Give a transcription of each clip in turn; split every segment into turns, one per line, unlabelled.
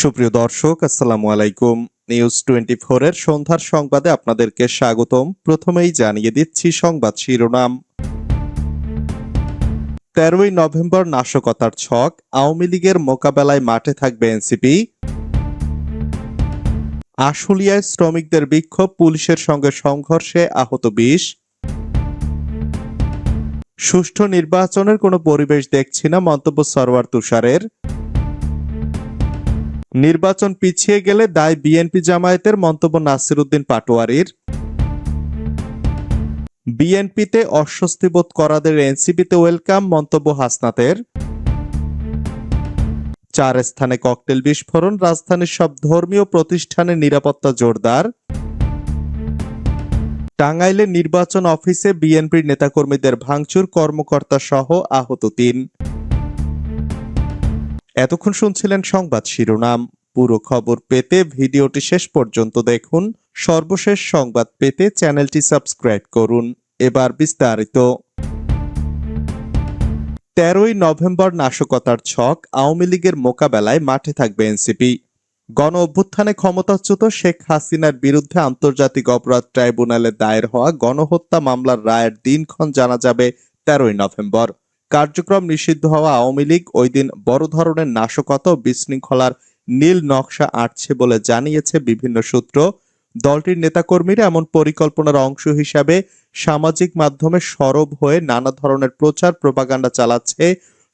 সুপ্রিয় দর্শক, আসসালামু আলাইকুম। নিউজ টোয়েন্টি এর সন্ধ্যার সংবাদে আপনাদেরকে স্বাগতম। প্রথমেই জানিয়ে দিচ্ছি সংবাদ শিরোনাম। তেরোই নভেম্বর নাশকতার ছক, আওয়ামী লীগের মোকাবেলায় মাঠে থাকবে এনসিপি। আশুলিয়ায় শ্রমিকদের বিক্ষোভ, পুলিশের সঙ্গে সংঘর্ষে আহত বিশ। সুষ্ঠু নির্বাচনের কোনো পরিবেশ দেখছি না, মন্তব্য সরওয়ার তুষারের। নির্বাচন পিছিয়ে গেলে দায় বিএনপি জামায়াতের মন্তব্য নাসিরুদ্দিন পাটোয়ারির। বিএনপিতে অস্বস্তি বোধ করাদের এনসিপিতে ওয়েলকাম মন্তব্য হাসনাতের। চার স্থানে ককটেল বিস্ফোরণ রাজধানীর সব ধর্মীয় প্রতিষ্ঠানের নিরাপত্তা জোরদার। টাঙ্গাইলে নির্বাচন অফিসে বিএনপির নেতাকর্মীদের ভাঙচুর কর্মকর্তা সহ আহত তিন। এতক্ষণ শুনছিলেন সংবাদ শিরোনাম। পুরো খবর পেতে ভিডিওটি শেষ পর্যন্ত দেখুন। সর্বশেষ সংবাদ পেতে চ্যানেলটি সাবস্ক্রাইব করুন। এবার বিস্তারিত। তেরোই নভেম্বর নাশকতার ছক আওয়ামী লীগের মোকাবেলায় মাঠে থাকবে এনসিপি। গণ অভ্যুত্থানে ক্ষমতাচ্যুত শেখ হাসিনার বিরুদ্ধে আন্তর্জাতিক অপরাধ ট্রাইব্যুনালে দায়ের হওয়া গণহত্যা মামলার রায়ের দিনক্ষণ জানা যাবে তেরোই নভেম্বর। কার্যক্রম নিষিদ্ধ হওয়া আওয়ামী লীগ ওই দিন বড় ধরনের নাশকতা বিশৃঙ্খলার নীল নকশা আঁটছে বলে জানিয়েছে বিভিন্ন সূত্র। দলটির নেতাকর্মীরা এমন পরিকল্পনার অংশ হিসাবে সামাজিক মাধ্যমে সরব হয়ে নানা ধরনের প্রচার প্রপাগান্ডা চালাচ্ছে,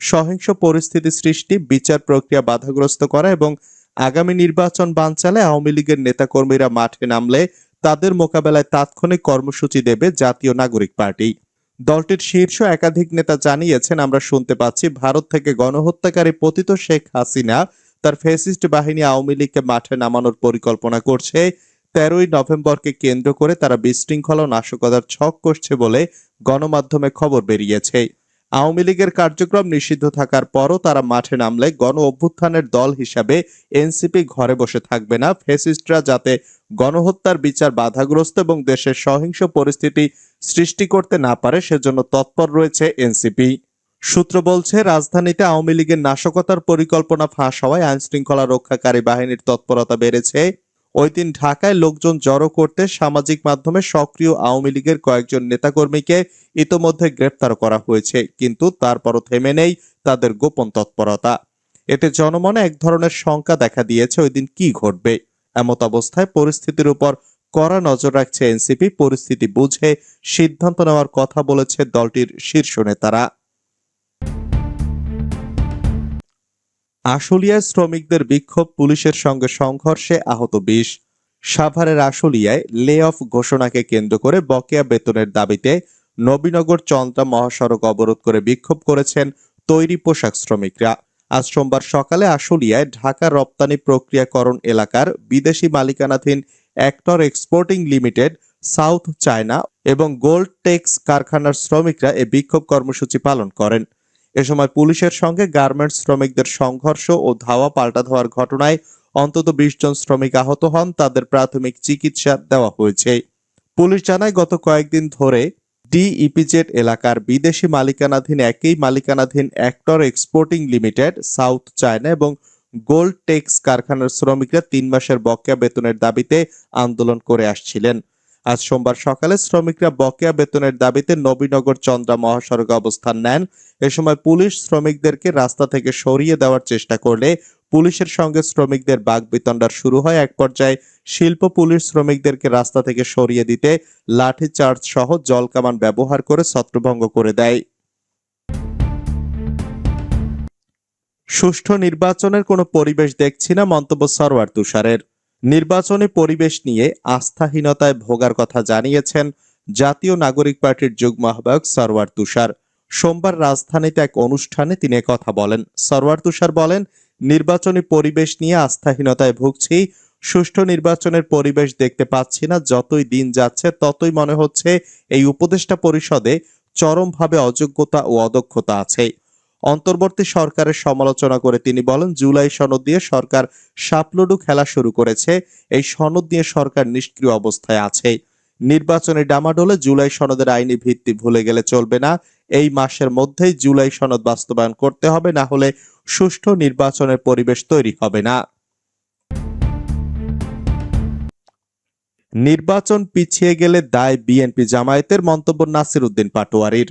সহিংস পরিস্থিতি সৃষ্টি, বিচার প্রক্রিয়া বাধাগ্রস্ত করা এবং আগামী নির্বাচন বানচালে আওয়ামী লীগের নেতাকর্মীরা মাঠে নামলে তাদের মোকাবেলায় তাৎক্ষণিক কর্মসূচি দেবে জাতীয় নাগরিক পার্টি। দলটির শীর্ষ একাধিক নেতা জানিয়েছেন, আমরা শুনতে পাচ্ছি ভারত থেকে গণহত্যাকারী পতিত শেখ হাসিনা তার ফেসিস্ট বাহিনী আওয়ামী লীগকে মাঠে নামানোর পরিকল্পনা করছে। তেরোই নভেম্বরকে কেন্দ্র করে তারা বিশৃঙ্খলা নাশকতার ছক করছে বলে গণমাধ্যমে খবর বেরিয়েছে। আওয়ামী লীগের কার্যক্রম নিষিদ্ধ থাকার পরও তারা মাঠে নামলে গণ অভ্যুত্থানের দল হিসাবে এনসিপি ঘরে বসে থাকবে না। ফেসিস্টরা যাতে গণহত্যার বিচার বাধাগ্রস্ত এবং দেশের সহিংস পরিস্থিতি সৃষ্টি করতে না পারে, সেজন্য তৎপর রয়েছে এনসিপি। সূত্র বলছে, রাজধানীতে আওয়ামী লীগের নাশকতার পরিকল্পনা ফাঁস হওয়ায় আইনশৃঙ্খলা রক্ষাকারী বাহিনীর তৎপরতা বেড়েছে। ওই দিন ঢাকায় লোকজন জড়ো করতে সামাজিক মাধ্যমে সক্রিয় আওয়ামী লীগের কয়েকজন নেতাকর্মীকে ইতোমধ্যে গ্রেপ্তার করা হয়েছে, কিন্তু তারপরও থেমে নেই তাদের গোপন তৎপরতা। এতে জনমনে এক ধরনের শঙ্কা দেখা দিয়েছে ওই দিন কি ঘটবে। এমত অবস্থায় পরিস্থিতির উপর কড়া নজর রাখছে এনসিপি, পরিস্থিতি বুঝে সিদ্ধান্ত নেওয়ার কথা বলেছে দলটির শীর্ষ নেতারা। আশুলিয়ায় শ্রমিকদের বিক্ষোভ পুলিশের সঙ্গে সংঘর্ষে আহত বিশ। সাভারের আশুলিয়ায় লে অফ ঘোষণাকে কেন্দ্র করে বকেয়া বেতনের দাবিতে নবীনগর চন্দ্রা মহাসড়ক অবরোধ করে বিক্ষোভ করেছেন তৈরি পোশাক শ্রমিকরা। আজ সোমবার সকালে আশুলিয়ায় ঢাকা রপ্তানি প্রক্রিয়াকরণ এলাকার বিদেশি মালিকানাধীন Actor Exporting Limited, South China এবং গোল্ড টেক্স কারখানার শ্রমিকরা এ বিক্ষোভ কর্মসূচি পালন করেন। এ সময় পুলিশের সঙ্গে গার্মেন্টস শ্রমিকদের সংঘর্ষ ও ধাওয়া পাল্টা ধাওয়ার ঘটনায় অন্তত বিশ জন শ্রমিক আহত হন, তাদের প্রাথমিক চিকিৎসা দেওয়া হয়েছে। পুলিশ জানায়, গত কয়েকদিন ধরে ডি ইপিজেড এলাকার বিদেশি মালিকানাধীন একই মালিকানাধীন Actor Exporting Limited, South China এবং গোল্ড টেক্স কারখানার শ্রমিকরা তিন মাসের বকেয়া বেতনের দাবিতে আন্দোলন করে আসছিলেন। আজ সোমবার সকালে শ্রমিকরা বকেয়া বেতনের দাবিতে নবীনগর চন্দ্রা মহাসড়কে অবস্থান নেন। এ সময় পুলিশ শ্রমিকদেরকে রাস্তা থেকে সরিয়ে দেওয়ার চেষ্টা করলে পুলিশের সঙ্গে শ্রমিকদের বাগবিতণ্ডার শুরু হয়। এক পর্যায়ে শিল্প পুলিশ শ্রমিকদেরকে রাস্তা থেকে সরিয়ে দিতে লাঠি চার্জ সহ জলকামান ব্যবহার করে ছত্রভঙ্গ করে দেয়। সুষ্ঠু নির্বাচনের কোনো পরিবেশ দেখছি না, মন্তব্য সরওয়ার তুষারের। নির্বাচনী পরিবেশ নিয়ে আস্থাহীনতায় ভোগার কথা জানিয়েছেন জাতীয় নাগরিক পার্টির যুগ্ম আহ্বায়ক সরওয়ার তুষার। সোমবার রাজধানীতে এক অনুষ্ঠানে তিনি কথা বলেন। সরওয়ার তুষার বলেন, নির্বাচনী পরিবেশ নিয়ে আস্থাহীনতায় ভুগছি, সুষ্ঠু নির্বাচনের পরিবেশ দেখতে পাচ্ছি না, যতই দিন যাচ্ছে ততই মনে হচ্ছে এই উপদেষ্টা পরিষদে চরমভাবে অযোগ্যতা ও অদক্ষতা আছে। অন্তর্বর্তী সরকারের সমালোচনা করে তিনি বলেন, জুলাই সনদ দিয়ে সরকার সাপলুডু খেলা শুরু করেছে, এই সনদ দিয়ে সরকার নিষ্ক্রিয় অবস্থায় আছে। নির্বাচনে ডামাডোলে জুলাই সনদের আইনি ভিত্তি ভুলে গেলে চলবে না। এই মাসের মধ্যেই জুলাই সনদ বাস্তবায়ন করতে হবে, না হলে সুষ্ঠু নির্বাচনের পরিবেশ তৈরি হবে না। নির্বাচন পিছিয়ে গেলে দায় বিএনপি জামায়াতের, মন্তব্য নাসির উদ্দিন পাটোয়ারির।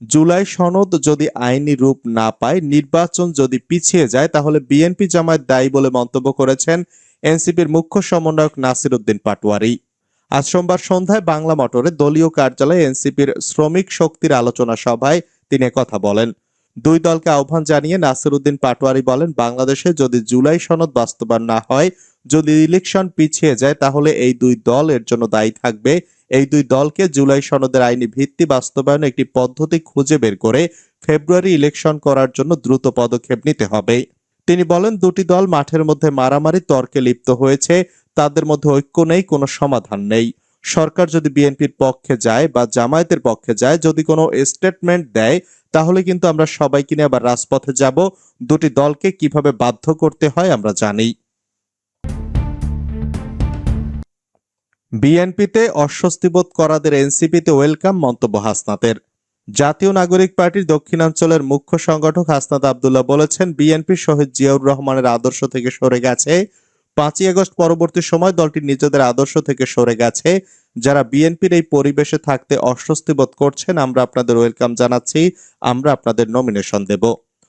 জুলাই সনদ যদি আইনি রূপ না পায়, নির্বাচন যদি পিছিয়ে যায়, তাহলে বিএনপি জামায়াত দায়ী বলে মন্তব্য করেছেন এনসিপির মুখ্য সমন্বয়ক নাসির উদ্দিন পাটোয়ারি। আজ সোমবার সন্ধ্যায় বাংলা মোটরে দলীয় কার্যালয়ে এনসিপির শ্রমিক শক্তির আলোচনা সভায় তিনি কথা বলেন। দুই দলকে আহ্বান জানিয়ে নাসির উদ্দিন পাটোয়ারি বলেন, বাংলাদেশে যদি জুলাই সনদ বাস্তবায়ন না হয়, যদি ইলেকশন পিছিয়ে যায়, তাহলে এই দুই দল এর জন্য দায়ী থাকবে এই দুই দলকে জুলাই সনদের আইনি ভিত্তি বাস্তবায়নে একটি পদ্ধতি খুঁজে বের করে ফেব্রুয়ারি ইলেকশন করার জন্য দ্রুত পদক্ষেপ নিতে হবে। তিনি বলেন, দুটি দল মাঠের মধ্যে মারামারি, তর্কে লিপ্ত হয়েছে, তাদের মধ্যে ঐক্য নেই, কোনো সমাধান নেই। সরকার যদি বিএনপির পক্ষে যায় বা জামায়াতের পক্ষে যায়, যদি কোনো স্টেটমেন্ট দেয়, তাহলে কিন্তু আমরা সবাইকে নিয়ে আবার রাজপথে যাব। দুটি দলকে কীভাবে বাধ্য করতে হয় আমরা জানি। বিএনপিতে অস্বস্তিবোধ করাদের এনসিপিতে ওয়েলকাম মন্তব্য হাসনাতের। জাতীয় নাগরিক পার্টির দক্ষিণাঞ্চলের মুখ্য সংগঠক হাসনাত আবদুল্লাহ বলেছেন, বিএনপি শহীদ জিয়াউর রহমানের আদর্শ থেকে সরে গেছে। পাঁচই আগস্ট পরবর্তী সময় দলটি নিজেদের আদর্শ থেকে সরে গেছে। যারা বিএনপির এই পরিবেশে থাকতে অস্বস্তি বোধ করছেন, আমরা আপনাদের ওয়েলকাম জানাচ্ছি। আমরা আপনাদের নমিনেশন দেব।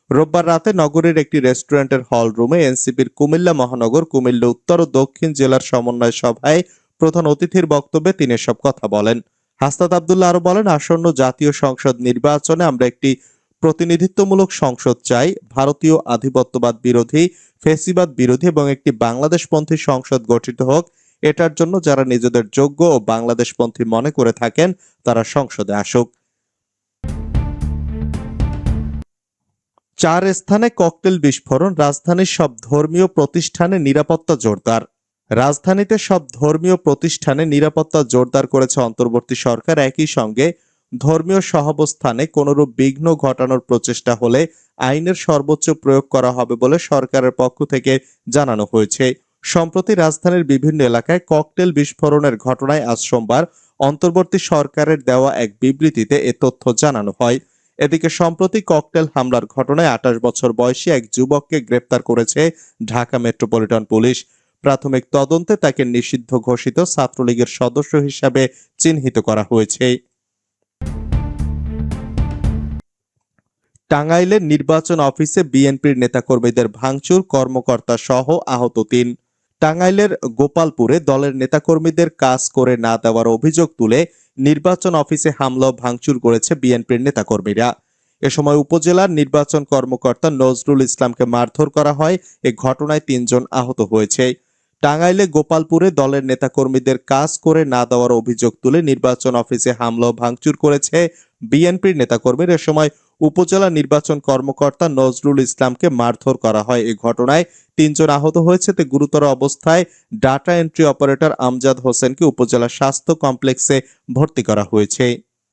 রোববার রাতে নগরীর একটি রেস্টুরেন্টের হল রুমে এনসিপির কুমিল্লা মহানগর, কুমিল্লা উত্তর ও দক্ষিণ জেলার সমন্বয় সভায় প্রধান অতিথির বক্তব্যে তিনি এসব কথা বলেন। হাসনাত আবদুল্লাহ আরও বলেন, আসন্ন জাতীয় সংসদ নির্বাচনে আমরা একটি প্রতিনিধিত্বমূলক সংসদ চাই, ভারতীয় আধিপত্যবাদ বিরোধী, ফেসিবাদ বিরোধী এবং একটি বাংলাদেশপন্থী সংসদ গঠিত হোক। এটার জন্য যারা নিজেদের যোগ্য ও বাংলাদেশপন্থী মনে করে থাকেন, তারা সংসদে আসুক। চার স্থানে ককটেল বিস্ফোরণ, রাজধানীর সব ধর্মীয় প্রতিষ্ঠানে নিরাপত্তা জোরদার। রাজধানীতে সব ধর্মীয় প্রতিষ্ঠানে নিরাপত্তা জোরদার করেছে অন্তর্বর্তী সরকার। একই সঙ্গে ধর্মীয় সহাবস্থানে কোনরূপ বিঘ্ন ঘটানোর প্রচেষ্টা হলে আইনের সর্বোচ্চ প্রয়োগ করা হবে বলে সরকারের পক্ষ থেকে জানানো হয়েছে। সম্প্রতি রাজধানীর বিভিন্ন এলাকায় ককটেল বিস্ফোরণের ঘটনায় আজ সোমবার অন্তর্বর্তী সরকারের দেওয়া এক বিবৃতিতে এ তথ্য জানানো হয়। এদিকে সম্প্রতি ককটেল হামলার ঘটনায় আঠাশ বছর বয়সী এক যুবককে গ্রেপ্তার করেছে ঢাকা মেট্রোপলিটন পুলিশ। প্রাথমিক তদন্তে তাকে নিষিদ্ধ ঘোষিত ছাত্রলীগের সদস্য হিসাবে চিহ্নিত করা হয়েছে। টাঙ্গাইলের নির্বাচন অফিসে বিএনপির নেতাকর্মীদের ভাঙচুর কর্মকর্তা সহ আহত তিন। টাঙ্গাইলের গোপালপুরে দলের নেতাকর্মীদের কাজ করে না দেওয়ার অভিযোগ তুলে নির্বাচন অফিসে হামলা ভাঙচুর করেছে বিএনপির নেতাকর্মীরা। এ সময় উপজেলার নির্বাচন কর্মকর্তা নজরুল ইসলামকে মারধর করা হয়। এ ঘটনায় তিনজন আহত হয়েছে। টাঙ্গাইলে গোপালপুরে দলের নেতাকর্মীদের কাজ করে না দেওয়ার অভিযোগ তুলে নির্বাচন অফিসে হামলা ভাঙচুর করেছে বিএনপির নেতাকর্মীর। এ সময় উপজেলা নির্বাচন কর্মকর্তা নজরুল ইসলামকে মারধর করা হয়। এই ঘটনায় তিনজন আহত হয়েছে। তে গুরুতর অবস্থায় ডাটা এন্ট্রি অপারেটর আমজাদ হোসেনকে উপজেলা স্বাস্থ্য কমপ্লেক্সে ভর্তি করা হয়েছে।